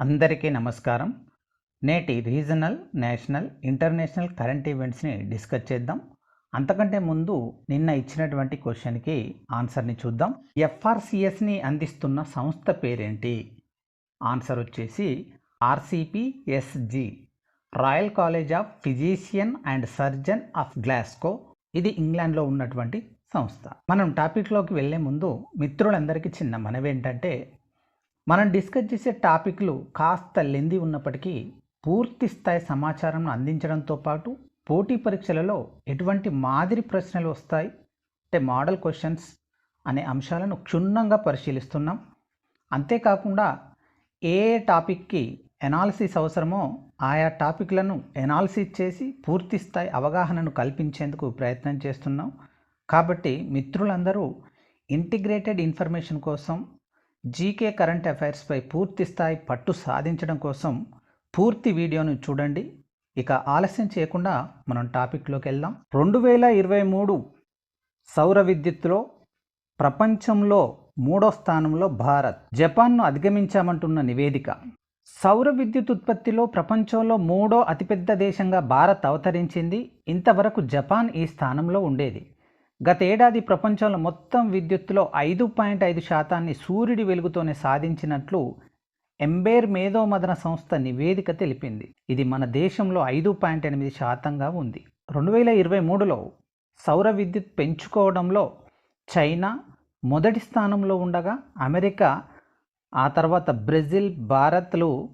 అందరికీ నమస్కారం. నేటి రీజనల్ నేషనల్ ఇంటర్నేషనల్ కరెంట్ ఈవెంట్స్ని డిస్కస్ చేద్దాం. అంతకంటే ముందు నిన్న ఇచ్చినటువంటి క్వశ్చన్కి ఆన్సర్ని చూద్దాం. ఎఫ్ఆర్సిఎస్ని అందిస్తున్న సంస్థ పేరేంటి? ఆన్సర్ వచ్చేసి RCPSG royal college of physician and surgeon of Glasgow ఇది ఇంగ్లాండ్లో ఉన్నటువంటి సంస్థ. మనం టాపిక్లోకి వెళ్ళే ముందు మిత్రులందరికీ చిన్న మనవి ఏంటంటే మనం డిస్కస్ చేసే టాపిక్లు కాస్త లెంది ఉన్నప్పటికీ పూర్తి స్థాయి సమాచారం అందించడంతో పాటు పోటీ పరీక్షలలో ఎటువంటి మాదిరి ప్రశ్నలు వస్తాయి అంటే మోడల్ క్వశ్చన్స్ అనే అంశాలను క్షుణ్ణంగా పరిశీలిస్తున్నాం. అంతేకాకుండా ఏ టాపిక్కి ఎనాలిసిస్ అవసరమో ఆయా టాపిక్లను ఎనాలిసిస్ చేసి పూర్తి స్థాయి అవగాహనను కల్పించేందుకు ప్రయత్నం చేస్తున్నాం. కాబట్టి మిత్రులందరూ ఇంటిగ్రేటెడ్ ఇన్ఫర్మేషన్ కోసం జీకే కరెంట్ అఫైర్స్పై పూర్తి స్థాయి పట్టు సాధించడం కోసం పూర్తి వీడియోను చూడండి. ఇక ఆలస్యం చేయకుండా మనం టాపిక్లోకి వెళ్దాం. రెండు వేల ఇరవై మూడు సౌర విద్యుత్తులో ప్రపంచంలో మూడో స్థానంలో భారత్. జపాన్ను అధిగమించామంటున్న నివేదిక. సౌర విద్యుత్ ఉత్పత్తిలో ప్రపంచంలో మూడో అతిపెద్ద దేశంగా భారత్ అవతరించింది. ఇంతవరకు జపాన్ ఈ స్థానంలో ఉండేది. గత ఏడాది ప్రపంచంలో మొత్తం విద్యుత్తులో ఐదు పాయింట్ ఐదు శాతాన్ని సూర్యుడి వెలుగుతోనే సాధించినట్లు ఎంబేర్ మేధోమదన సంస్థ నివేదిక తెలిపింది. ఇది మన దేశంలో ఐదు పాయింట్ ఎనిమిది శాతంగా ఉంది. రెండు వేల ఇరవై మూడులో సౌర విద్యుత్ పెంచుకోవడంలో చైనా మొదటి స్థానంలో ఉండగా అమెరికా ఆ తర్వాత బ్రెజిల్ భారత్లు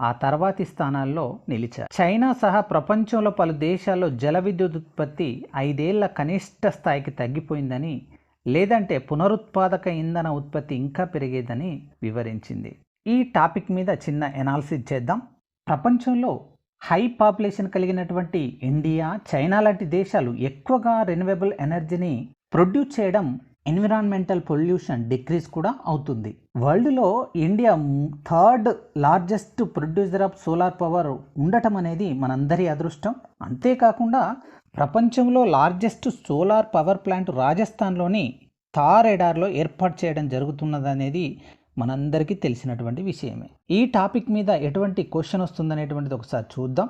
ఆ తర్వాతి స్థానాల్లో నిలిచారు. చైనా సహా ప్రపంచంలో పలు దేశాల్లో జల విద్యుత్ ఉత్పత్తి ఐదేళ్ళ కనిష్ట స్థాయికి తగ్గిపోయిందని లేదంటే పునరుత్పాదక ఇంధన ఉత్పత్తి ఇంకా పెరిగేదని వివరించింది. ఈ టాపిక్ మీద చిన్న ఎనాలిసిస్ చేద్దాం. ప్రపంచంలో హై పాపులేషన్ కలిగినటువంటి ఇండియా చైనా లాంటి దేశాలు ఎక్కువగా రెన్యూవబుల్ ఎనర్జీని ప్రొడ్యూస్ చేయడం ఎన్విరాన్మెంటల్ పొల్యూషన్ డిక్రీజ్ కూడా అవుతుంది. వరల్డ్లో India third largest producer of solar power ఉండటం అనేది మనందరి అదృష్టం. అంతేకాకుండా ప్రపంచంలో లార్జెస్ట్ సోలార్ పవర్ ప్లాంట్ రాజస్థాన్లోని థార్ ఎడార్లో ఏర్పాటు చేయడం జరుగుతున్నదనేది మనందరికీ తెలిసినటువంటి విషయమే. ఈ టాపిక్ మీద ఎటువంటి క్వశ్చన్ వస్తుందనేటువంటిది ఒకసారి చూద్దాం.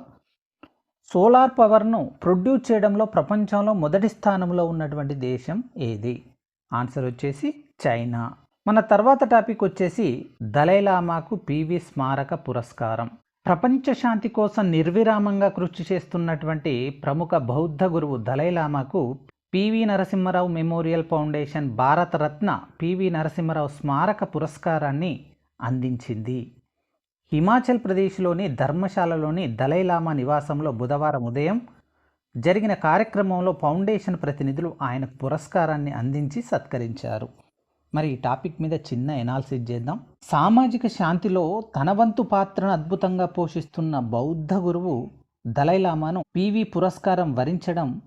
సోలార్ పవర్ను ప్రొడ్యూస్ చేయడంలో ప్రపంచంలో మొదటి స్థానంలో ఉన్నటువంటి దేశం ఏది? ఆన్సర్ వచ్చేసి చైనా. మన తర్వాత టాపిక్ వచ్చేసి దలైలామాకు పివి స్మారక పురస్కారం. ప్రపంచ శాంతి కోసం నిర్విరామంగా కృషి చేస్తున్నటువంటి ప్రముఖ బౌద్ధ గురువు దలైలామాకు PV Narasimha Rao memorial foundation Bharat Ratna PV Narasimha Rao స్మారక పురస్కారాన్ని అందించింది. హిమాచల్ ప్రదేశ్లోని ధర్మశాలలోని దలైలామా నివాసంలో బుధవారం ఉదయం జరిగిన కార్యక్రమంలో ఫౌండేషన్ ప్రతినిధులు ఆయనకు పురస్కారాన్ని అందించి సత్కరించారు. మరి ఈ టాపిక్ మీద చిన్న ఎనాలిసిస్ చేద్దాం. సామాజిక శాంతిలో తన వంతు పాత్రను అద్భుతంగా పోషిస్తున్న బౌద్ధ గురువు దలైలామాను పివి పురస్కారం వరించడం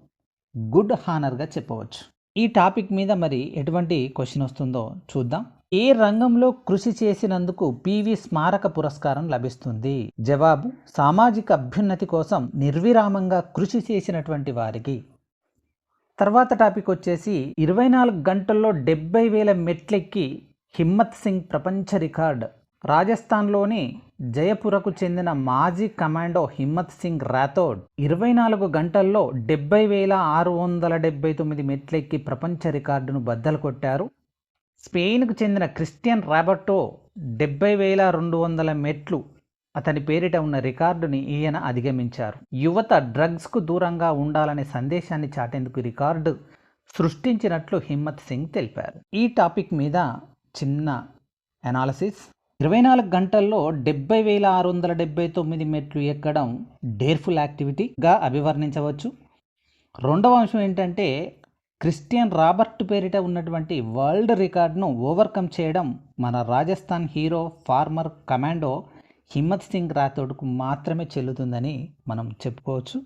గుడ్ హానర్గా చెప్పవచ్చు. ఈ టాపిక్ మీద మరి ఎటువంటి క్వశ్చన్ వస్తుందో చూద్దాం. ఏ రంగంలో కృషి చేసినందుకు పివి స్మారక పురస్కారం లభిస్తుంది? జవాబు సామాజిక అభ్యున్నతి కోసం నిర్విరామంగా కృషి చేసినటువంటి వారికి. తర్వాత టాపిక్ వచ్చేసి ఇరవై నాలుగు గంటల్లో డెబ్బై వేల మెట్లెక్కి హిమ్మత్ సింగ్ ప్రపంచ రికార్డ్. రాజస్థాన్లోని జయపురకు చెందిన మాజీ కమాండో హిమ్మత్ సింగ్ రాథోడ్ ఇరవై నాలుగు గంటల్లో డెబ్బై వేల ఆరు వందల డెబ్బై తొమ్మిది మెట్లెక్కి ప్రపంచ రికార్డును బద్దలు కొట్టారు. స్పెయిన్కు చెందిన క్రిస్టియన్ రాబర్టో డెబ్బై వేల రెండు వందల మెట్లు అతని పేరిట ఉన్న రికార్డుని ఈయన అధిగమించారు. యువత డ్రగ్స్కు దూరంగా ఉండాలనే సందేశాన్ని చాటేందుకు రికార్డు సృష్టించినట్లు హిమ్మత్ సింగ్ తెలిపారు. ఈ టాపిక్ మీద చిన్న అనాలసిస్. ఇరవై నాలుగు గంటల్లో డెబ్బై వేల ఆరు వందల డెబ్బై తొమ్మిది మెట్లు ఎక్కడం డేర్ఫుల్ యాక్టివిటీగా అభివర్ణించవచ్చు. రెండవ అంశం ఏంటంటే క్రిస్టియన్ రాబర్ట్ పేరిట ఉన్నటువంటి వరల్డ్ రికార్డ్ను ఓవర్కమ్ చేయడం మన Rajasthan hero former commando Himmat Singh రాథోడ్కు మాత్రమే చెల్లుతుందని మనం చెప్పుకోవచ్చు.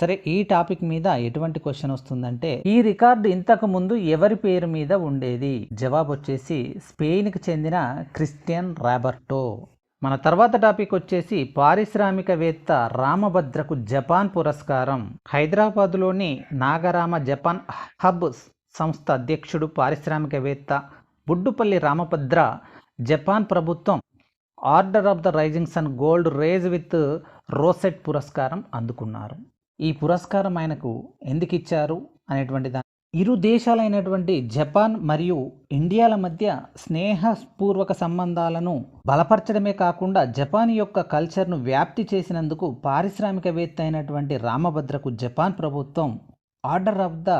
సరే ఈ టాపిక్ మీద ఎటువంటి క్వశ్చన్ వస్తుందంటే ఈ రికార్డు ఇంతకు ముందు ఎవరి పేరు మీద ఉండేది? జవాబు వచ్చేసి స్పెయిన్కి చెందిన క్రిస్టియన్ రాబర్టో. మన తర్వాత టాపిక్ వచ్చేసి పారిశ్రామికవేత్త రామభద్రకు జపాన్ పురస్కారం. హైదరాబాదులోని నాగరామ జపాన్ హబ్ సంస్థ అధ్యక్షుడు పారిశ్రామికవేత్త బుడ్డుపల్లి రామభద్ర జపాన్ ప్రభుత్వం order of the rising sun gold rays with rosette పురస్కారం అందుకున్నారు. ఈ పురస్కారం ఆయనకు ఎందుకు ఇచ్చారు అనేటువంటి దాని ఇరు దేశాలైనటువంటి జపాన్ మరియు ఇండియాల మధ్య స్నేహపూర్వక సంబంధాలను బలపరచడమే కాకుండా జపాన్ యొక్క కల్చర్ను వ్యాప్తి చేసినందుకు పారిశ్రామికవేత్త అయినటువంటి రామభద్రకు జపాన్ ప్రభుత్వం order of the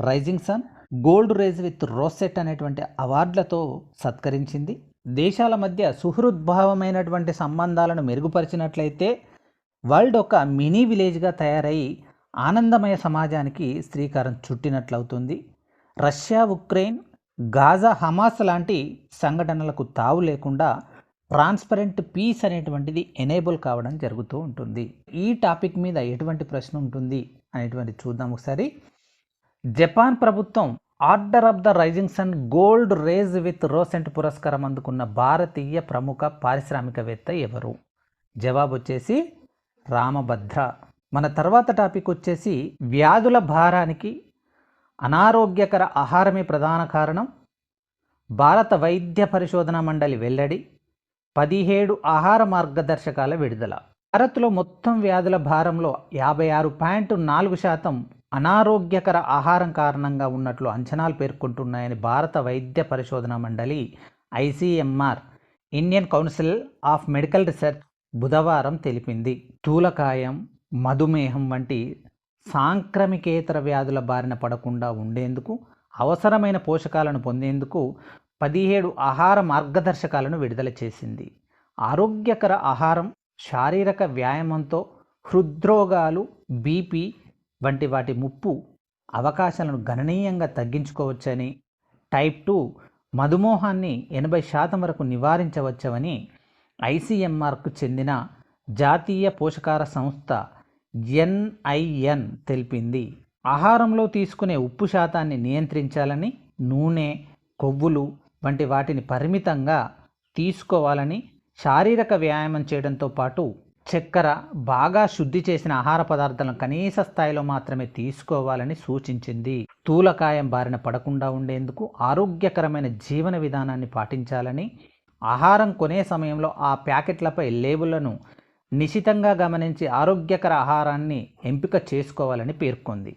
rising sun gold rays with rosette అనేటువంటి అవార్డులతో సత్కరించింది. దేశాల మధ్య సుహృద్భావమైనటువంటి సంబంధాలను మెరుగుపరిచినట్లయితే వరల్డ్ ఒక మినీ విలేజ్గా తయారై ఆనందమయ సమాజానికి శ్రీకారం చుట్టినట్లవుతుంది. రష్యా ఉక్రెయిన్ గాజా హమాస్ లాంటి సంఘటనలకు తావు లేకుండా ట్రాన్స్పరెంట్ పీస్ అనేటువంటిది ఎనేబుల్ కావడం జరుగుతూ ఉంటుంది. ఈ టాపిక్ మీద ఎటువంటి ప్రశ్న ఉంటుంది అనేటువంటి చూద్దాం ఒకసారి. జపాన్ ప్రభుత్వం order of the rising sun gold rays with rosette పురస్కారం అందుకున్న భారతీయ ప్రముఖ పారిశ్రామికవేత్త ఎవరు? జవాబు వచ్చేసి రామభద్ర. మన తర్వాత టాపిక్ వచ్చేసి వ్యాధుల భారానికి అనారోగ్యకర ఆహారమే ప్రధాన కారణం. భారత వైద్య పరిశోధన మండలి వెల్లడి పదిహేడు ఆహార మార్గదర్శకాల విడుదల. భారత్లో మొత్తం వ్యాధుల భారంలో యాభై ఆరు పాయింట్ నాలుగు శాతం అనారోగ్యకర ఆహారం కారణంగా ఉన్నట్లు అంచనాలు పేర్కొంటున్నాయని భారత వైద్య పరిశోధన మండలి ICMR Indian council of medical research బుధవారం తెలిపింది. స్థూలకాయం మధుమేహం వంటి సాంక్రమికేతర వ్యాధుల బారిన పడకుండా ఉండేందుకు అవసరమైన పోషకాలను పొందేందుకు పదిహేడు ఆహార మార్గదర్శకాలను విడుదల చేసింది. ఆరోగ్యకర ఆహారం శారీరక వ్యాయామంతో హృద్రోగాలు బీపీ వంటి వాటి ముప్పు అవకాశాలను గణనీయంగా తగ్గించుకోవచ్చని టైప్ టూ మధుమేహాన్ని ఎనభై శాతం వరకు నివారించవచ్చని ఐసీఎంఆర్కు చెందిన జాతీయ పోషకార సంస్థ ఎన్ఐఎన్ తెలిపింది. ఆహారంలో తీసుకునే ఉప్పు శాతాన్ని నియంత్రించాలని నూనె కొవ్వులు వంటి వాటిని పరిమితంగా తీసుకోవాలని శారీరక వ్యాయామం చేయడంతో పాటు చక్కెర బాగా శుద్ధి చేసిన ఆహార పదార్థాలను కనీస స్థాయిలో మాత్రమే తీసుకోవాలని సూచించింది. స్థూలకాయం బారిన పడకుండా ఉండేందుకు ఆరోగ్యకరమైన జీవన విధానాన్ని పాటించాలని ఆహారం కొనే సమయంలో ఆ ప్యాకెట్లపై లేబులను నిశితంగా గమనించి ఆరోగ్యకర ఆహారాన్ని ఎంపిక చేసుకోవాలని పేర్కొంది.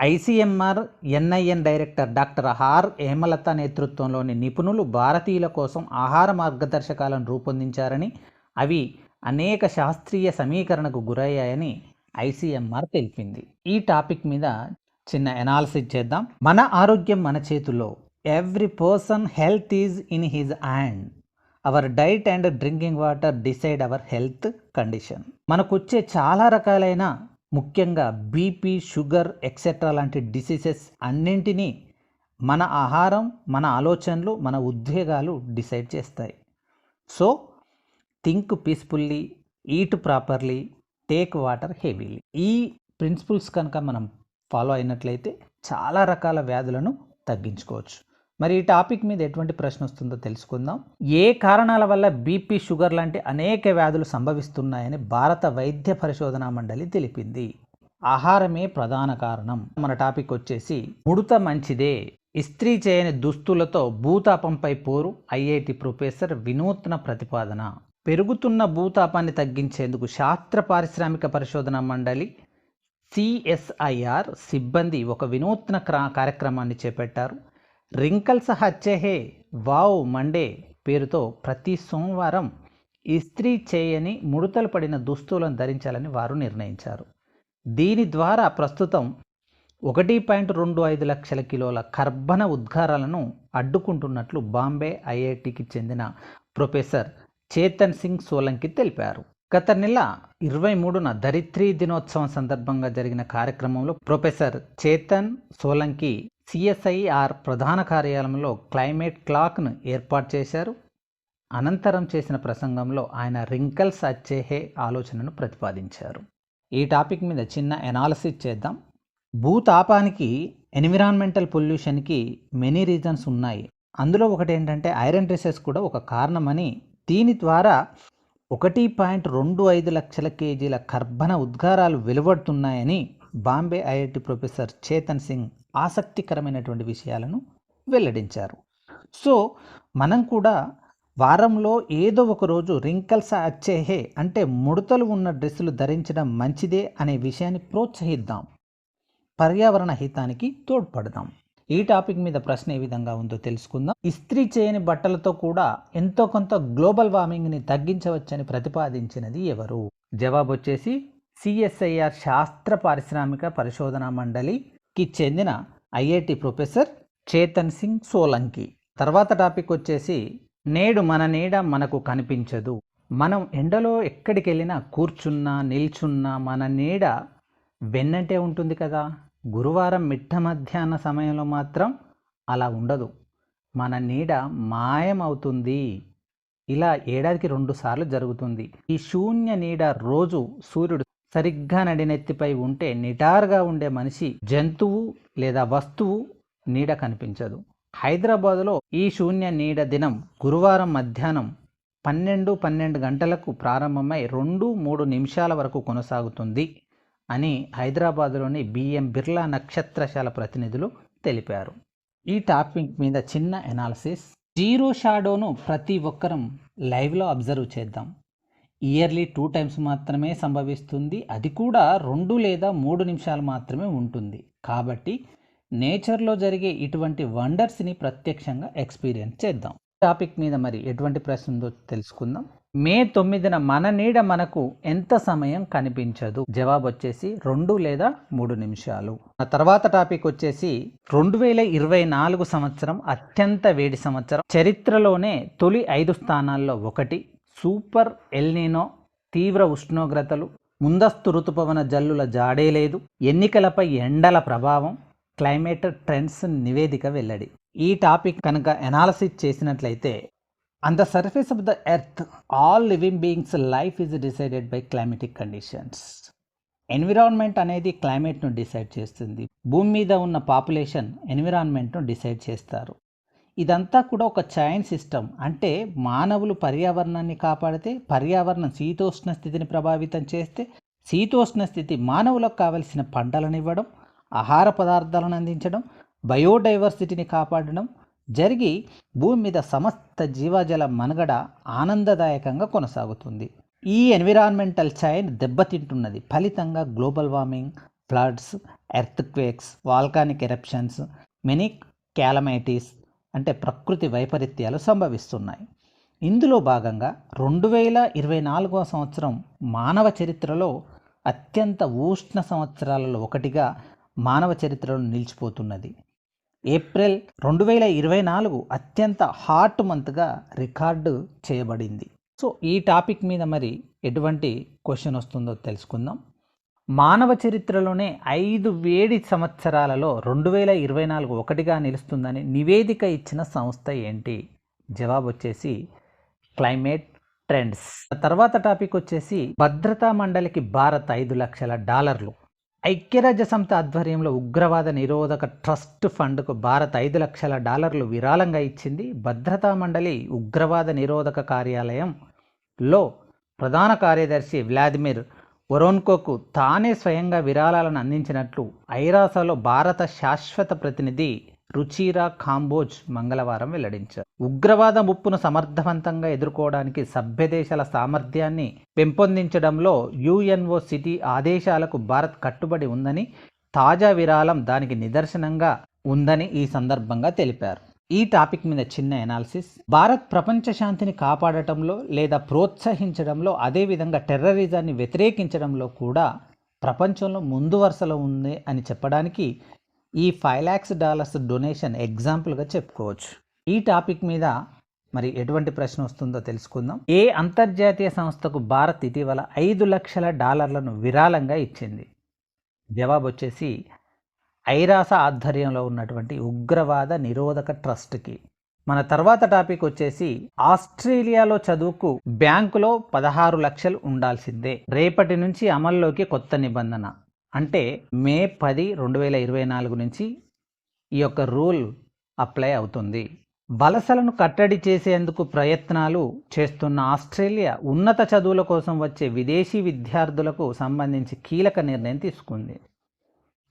ICMR NIN director doctor R Hemalatha నేతృత్వంలోని నిపుణులు భారతీయుల కోసం ఆహార మార్గదర్శకాలను రూపొందించారని అవి అనేక శాస్త్రీయ సమీకరణకు గురయ్యాయని ఐసీఎంఆర్ తెలిపింది. ఈ టాపిక్ మీద చిన్న ఎనాలిసిస్ చేద్దాం. మన ఆరోగ్యం మన చేతుల్లో. Every person health is in his hand our diet and drinking water decide our health condition మనకు వచ్చే చాలా రకాలైన ముఖ్యంగా బీపీ షుగర్ ఎక్సెట్రా లాంటి డిసీజెస్ అన్నింటినీ మన ఆహారం మన ఆలోచనలు మన ఉద్వేగాలు డిసైడ్ చేస్తాయి. So think peacefully eat properly take water heavily ఈ ప్రిన్సిపల్స్ కనుక మనం ఫాలో అయినట్లయితే చాలా రకాల వ్యాధులను తగ్గించుకోవచ్చు. మరి ఈ టాపిక్ మీద ఎటువంటి ప్రశ్న వస్తుందో తెలుసుకుందాం. ఏ కారణాల వల్ల బీపీ షుగర్ లాంటి అనేక వ్యాధులు సంభవిస్తున్నాయని భారత వైద్య పరిశోధనా మండలి తెలిపింది. ఆహారమే ప్రధాన కారణం. మన టాపిక్ వచ్చేసి ముడత మంచిదే. ఇస్త్రీ చేయని దుస్తులతో భూతాపంపై పోరు ఐఐటి ప్రొఫెసర్ వినూత్న ప్రతిపాదన. పెరుగుతున్న భూతాపాన్ని తగ్గించేందుకు శాస్త్ర పారిశ్రామిక పరిశోధన మండలి సిఎస్ఐఆర్ సిబ్బంది ఒక వినూత్న క్రా- కార్యక్రమాన్ని చేపట్టారు. రింకల్స్ హచ్చెహే వావ్ మండే పేరుతో ప్రతి సోమవారం ఇస్త్రీ చేయని ముడతలు పడిన దుస్తులను ధరించాలని వారు నిర్ణయించారు. దీని ద్వారా ప్రస్తుతం ఒకటి పాయింట్ రెండు ఐదు లక్షల కిలోల కర్బన ఉద్గారాలను అడ్డుకుంటున్నట్లు బాంబే ఐఐటికి చెందిన ప్రొఫెసర్ చేతన్ సింగ్ సోలంకి తెలిపారు. గత నెల ఇరవై మూడున ధరిత్రి దినోత్సవం సందర్భంగా జరిగిన కార్యక్రమంలో ప్రొఫెసర్ చేతన్ సోలంకి సిఎస్ఐఆర్ ప్రధాన కార్యాలయంలో క్లైమేట్ క్లాక్ను ఏర్పాటు చేశారు. అనంతరం చేసిన ప్రసంగంలో ఆయన రింకల్స్ అచ్చేహే ఆలోచనను ప్రతిపాదించారు. ఈ టాపిక్ మీద చిన్న ఎనాలసిస్ చేద్దాం. భూతాపానికి ఎన్విరాన్మెంటల్ పొల్యూషన్కి మెనీ రీజన్స్ ఉన్నాయి. అందులో ఒకటి ఏంటంటే ఐరన్ రిసెస్ కూడా ఒక కారణమని దీని ద్వారా ఒకటి పాయింట్ రెండు ఐదు లక్షల కేజీల కర్బన ఉద్గారాలు వెలువడుతున్నాయని బాంబే ఐఐటి ప్రొఫెసర్ చేతన్ సింగ్ ఆసక్తికరమైనటువంటి విషయాలను వెల్లడించారు. సో మనం కూడా వారంలో ఏదో ఒక రోజు రింకల్స్ అచ్చేహే అంటే ముడతలు ఉన్న డ్రెస్సులు ధరించడం మంచిదే అనే విషయాన్ని ప్రోత్సహిద్దాం. పర్యావరణ హితానికి తోడ్పడదాం. ఈ టాపిక్ మీద ప్రశ్న ఏ విధంగా ఉందో తెలుసుకుందాం. ఇస్త్రీ చేయని బట్టలతో కూడా ఎంతో కొంత గ్లోబల్ వార్మింగ్ని తగ్గించవచ్చని ప్రతిపాదించినది ఎవరు? జవాబు వచ్చేసి సిఎస్ఐఆర్ శాస్త్ర పారిశ్రామిక పరిశోధనా కి చెందిన ఐఐటి ప్రొఫెసర్ చేతన్ సింగ్ సోలంకి. తర్వాత టాపిక్ వచ్చేసి నేడు మన నీడ మనకు కనిపించదు. మనం ఎండలో ఎక్కడికి వెళ్ళినా కూర్చున్నా నిల్చున్నా మన నీడ వెన్నంటే ఉంటుంది కదా. గురువారం మిట్ట మధ్యాహ్న సమయంలో మాత్రం అలా ఉండదు. మన నీడ మాయమవుతుంది. ఇలా ఏడాదికి రెండుసార్లు జరుగుతుంది. ఈ శూన్య నీడ రోజు సూర్యుడు సరిగ్గా నడినెత్తిపై ఉంటే నిటారుగా ఉండే మనిషి జంతువు లేదా వస్తువు నీడ కనిపించదు. హైదరాబాదులో ఈ శూన్య నీడ దినం గురువారం మధ్యాహ్నం పన్నెండు పన్నెండు గంటలకు ప్రారంభమై రెండు మూడు నిమిషాల వరకు కొనసాగుతుంది అని హైదరాబాదులోని బిఎం బిర్లా నక్షత్రశాల ప్రతినిధులు తెలిపారు. ఈ టాపిక్ మీద చిన్న ఎనాలిసిస్ జీరో షాడోను ప్రతి ఒక్కరం లైవ్లో అబ్జర్వ్ చేద్దాం. ఇయర్లీ టూ టైమ్స్ మాత్రమే సంభవిస్తుంది. అది కూడా రెండు లేదా మూడు నిమిషాలు మాత్రమే ఉంటుంది. కాబట్టి నేచర్లో జరిగే ఇటువంటి వండర్స్ని ప్రత్యక్షంగా ఎక్స్పీరియన్స్ చేద్దాం. టాపిక్ మీద మరి ఎటువంటి ప్రశ్న ఉందో తెలుసుకుందాం. మే తొమ్మిదిన మన నీడ మనకు ఎంత సమయం కనిపించదు? జవాబు వచ్చేసి రెండు లేదా మూడు నిమిషాలు. ఆ తర్వాత టాపిక్ వచ్చేసి రెండు వేల ఇరవై నాలుగు సంవత్సరం అత్యంత వేడి సంవత్సరం. చరిత్రలోనే తొలి ఐదు స్థానాల్లో ఒకటి. సూపర్ ఎల్నినో తీవ్ర ఉష్ణోగ్రతలు ముందస్తు ఋతుపవన జల్లుల జాడే లేదు ఎన్నికలపై ఎండల ప్రభావం క్లైమేట్ ట్రెండ్స్ నివేదిక వెల్లడి. ఈ టాపిక్ కనుక ఎనాలసిస్ చేసినట్లయితే on the surface of the earth all living beings life is decided by climatic conditions environment అనేది క్లైమేట్ను డిసైడ్ చేస్తుంది. భూమి మీద ఉన్న పాపులేషన్ ఎన్విరాన్మెంట్ను డిసైడ్ చేస్తారు. ఇదంతా కూడా ఒక చైన్ సిస్టమ్. అంటే మానవులు పర్యావరణాన్ని కాపాడితే పర్యావరణం శీతోష్ణ స్థితిని ప్రభావితం చేస్తే శీతోష్ణ స్థితి మానవులకు కావలసిన పంటలను ఇవ్వడం ఆహార పదార్థాలను అందించడం బయోడైవర్సిటీని కాపాడడం జరిగి భూమి మీద సమస్త జీవజల మనుగడ ఆనందదాయకంగా కొనసాగుతుంది. ఈ ఎన్విరాన్మెంటల్ చైన్ దెబ్బతింటున్నది. ఫలితంగా global warming floods earthquakes volcanic eruptions many calamities అంటే ప్రకృతి వైపరీత్యాలు సంభవిస్తున్నాయి. ఇందులో భాగంగా రెండు వేల ఇరవై నాలుగవ సంవత్సరం మానవ చరిత్రలో అత్యంత ఉష్ణ సంవత్సరాలలో ఒకటిగా మానవ చరిత్రలో నిలిచిపోతున్నది. ఏప్రిల్ రెండు వేల ఇరవై నాలుగు అత్యంత హాట్ మంత్గా రికార్డు చేయబడింది. సో ఈ టాపిక్ మీద మరి ఎటువంటి క్వశ్చన్ వస్తుందో తెలుసుకుందాం. మానవ చరిత్రలోనే ఐదు వేడి సంవత్సరాలలో రెండు వేల ఇరవై నాలుగు ఒకటిగా నిలుస్తుందని నివేదిక ఇచ్చిన సంస్థ ఏంటి? జవాబు వచ్చేసి క్లైమేట్ ట్రెండ్స్. తర్వాత టాపిక్ వచ్చేసి భద్రతా మండలికి భారత్ ఐదు లక్షల డాలర్లు. ఐక్యరాజ్య సంస్థ ఆధ్వర్యంలో ఉగ్రవాద నిరోధక ట్రస్ట్ ఫండ్కు భారత్ ఐదు లక్షల డాలర్లు విరాళంగా ఇచ్చింది భద్రతా మండలి ఉగ్రవాద నిరోధక కార్యాలయంలో ప్రధాన కార్యదర్శి వ్లాదిమిర్ ఒరోన్కోకు తానే స్వయంగా విరాళాలను అందించినట్లు ఐరాసలో భారత శాశ్వత ప్రతినిధి రుచిరా కాంబోజ్ మంగళవారం వెల్లడించారు. ఉగ్రవాద ముప్పును సమర్థవంతంగా ఎదుర్కోవడానికి సభ్యదేశాల సామర్థ్యాన్ని పెంపొందించడంలో యుఎన్ఓ సిటీ ఆదేశాలకు భారత్ కట్టుబడి ఉందని తాజా విరాళం దానికి నిదర్శనంగా ఉందని ఈ సందర్భంగా తెలిపారు. ఈ టాపిక్ మీద చిన్న ఎనాలిసిస్ భారత్ ప్రపంచ శాంతిని కాపాడటంలో లేదా ప్రోత్సహించడంలో అదేవిధంగా టెర్రరిజాన్ని వ్యతిరేకించడంలో కూడా ప్రపంచంలో ముందు వరుసలో ఉంది అని చెప్పడానికి ఈ ఫైవ్ ల్యాక్స్ డాలర్స్ డొనేషన్ ఎగ్జాంపుల్గా చెప్పుకోవచ్చు. ఈ టాపిక్ మీద మరి ఎటువంటి ప్రశ్న వస్తుందో తెలుసుకుందాం. ఏ అంతర్జాతీయ సంస్థకు భారత్ ఇటీవల ఐదు లక్షల డాలర్లను విరాళంగా ఇచ్చింది? జవాబు వచ్చేసి ఐరాస ఆధ్వర్యంలో ఉన్నటువంటి ఉగ్రవాద నిరోధక ట్రస్ట్కి. మన తర్వాత టాపిక్ వచ్చేసి ఆస్ట్రేలియాలో చదువుకు బ్యాంకులో పదహారు లక్షలు ఉండాల్సిందే. రేపటి నుంచి అమల్లోకి కొత్త నిబంధన. అంటే మే పది రెండు వేల ఇరవై నాలుగు నుంచి ఈ యొక్క రూల్ అప్లై అవుతుంది. వలసలను కట్టడి చేసేందుకు ప్రయత్నాలు చేస్తున్న ఆస్ట్రేలియా ఉన్నత చదువుల కోసం వచ్చే విదేశీ విద్యార్థులకు సంబంధించి కీలక నిర్ణయం తీసుకుంది.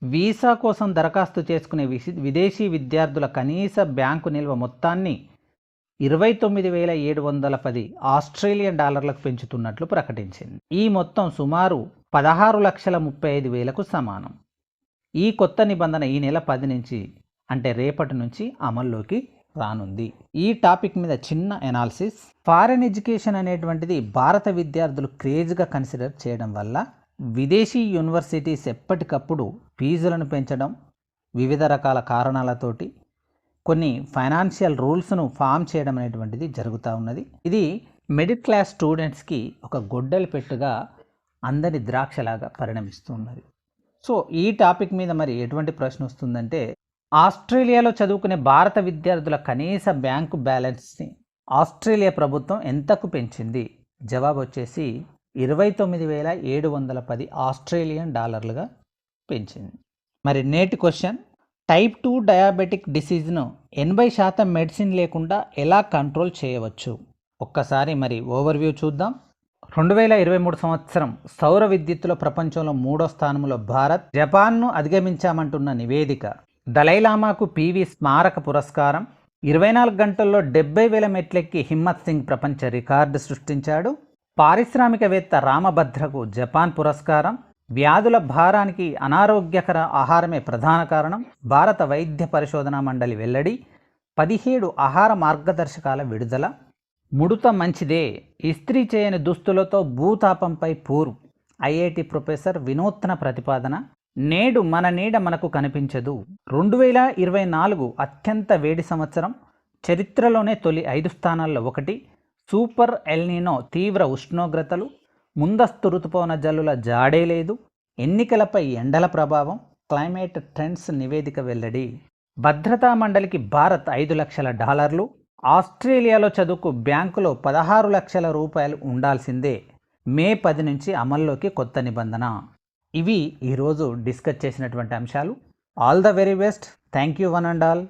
వీసా కోసం దరఖాస్తు చేసుకునే విదేశీ విద్యార్థుల కనీస బ్యాంకు నిల్వ మొత్తాన్ని ఇరవై తొమ్మిది వేల ఏడు వందల పది ఆస్ట్రేలియన్ డాలర్లకు పెంచుతున్నట్లు ప్రకటించింది. ఈ మొత్తం సుమారు పదహారు లక్షల ముప్పై ఐదు వేలకు సమానం. ఈ కొత్త నిబంధన ఈ నెల పది నుంచి అంటే రేపటి నుంచి అమల్లోకి రానుంది. ఈ టాపిక్ మీద చిన్న ఎనాలిసిస్ ఫారెన్ ఎడ్యుకేషన్ అనేటువంటిది భారత విద్యార్థులు క్రేజ్గా కన్సిడర్ చేయడం వల్ల విదేశీ యూనివర్సిటీస్ ఎప్పటికప్పుడు ఫీజులను పెంచడం వివిధ రకాల కారణాలతోటి కొన్ని ఫైనాన్షియల్ రూల్స్ను ఫామ్ చేయడం అనేటువంటిది జరుగుతూ ఉన్నది. ఇది మిడిల్ క్లాస్ స్టూడెంట్స్కి ఒక గొడ్డలి పెట్టుగా అందరి ద్రాక్షలాగా పరిణమిస్తూ ఉన్నది. సో ఈ టాపిక్ మీద మరి ఎటువంటి ప్రశ్న వస్తుందంటే ఆస్ట్రేలియాలో చదువుకునే భారత విద్యార్థుల కనీస బ్యాంకు బ్యాలెన్స్ని ఆస్ట్రేలియా ప్రభుత్వం ఎంతకు పెంచింది? జవాబు వచ్చేసి ఇరవై తొమ్మిది వేల ఏడు వందల పది ఆస్ట్రేలియన్ డాలర్లుగా పెంచింది. మరి నేటి క్వశ్చన్ టైప్ టూ డయాబెటిక్ డిసీజ్ను ఎనభై శాతం మెడిసిన్ లేకుండా ఎలా కంట్రోల్ చేయవచ్చు? ఒక్కసారి మరి ఓవర్వ్యూ చూద్దాం. రెండు వేల ఇరవై మూడు సంవత్సరం సౌర విద్యుత్తులో ప్రపంచంలో మూడో స్థానంలో భారత్ జపాన్ను అధిగమించామంటున్న నివేదిక. దలైలామాకు పివి స్మారక పురస్కారం. ఇరవై నాలుగు గంటల్లో డెబ్బై వేల మెట్లెక్కి హిమ్మత్ సింగ్ ప్రపంచ రికార్డు సృష్టించాడు. పారిశ్రామికవేత్త రామభద్రకు జపాన్ పురస్కారం. వ్యాధుల భారానికి అనారోగ్యకర ఆహారమే ప్రధాన కారణం. భారత వైద్య పరిశోధనా మండలి వెల్లడి పదిహేడు ఆహార మార్గదర్శకాల విడుదల. ముడుత మంచిదే ఇస్త్రీ చేయని దుస్తులతో భూతాపంపై పూరు. ఐఐటి ప్రొఫెసర్ వినూత్న ప్రతిపాదన నేడు మన నీడ మనకు కనిపించదు. రెండు వేల ఇరవై నాలుగు అత్యంత వేడి సంవత్సరం చరిత్రలోనే తొలి ఐదు స్థానాల్లో ఒకటి. సూపర్ ఎల్నినో తీవ్ర ఉష్ణోగ్రతలు ముందస్తు ఋతుపవన జల్లుల జాడే లేదు. ఎన్నికలపై ఎండల ప్రభావం క్లైమేట్ ట్రెండ్స్ నివేదిక వెల్లడి. భద్రతా మండలికి భారత్ ఐదు లక్షల డాలర్లు. ఆస్ట్రేలియాలో చదువుకు బ్యాంకులో పదహారు లక్షల రూపాయలు ఉండాల్సిందే. మే పది నుంచి అమల్లోకి కొత్త నిబంధన. ఇవి ఈరోజు డిస్కస్ చేసినటువంటి అంశాలు. All the very best. Thank you one and all.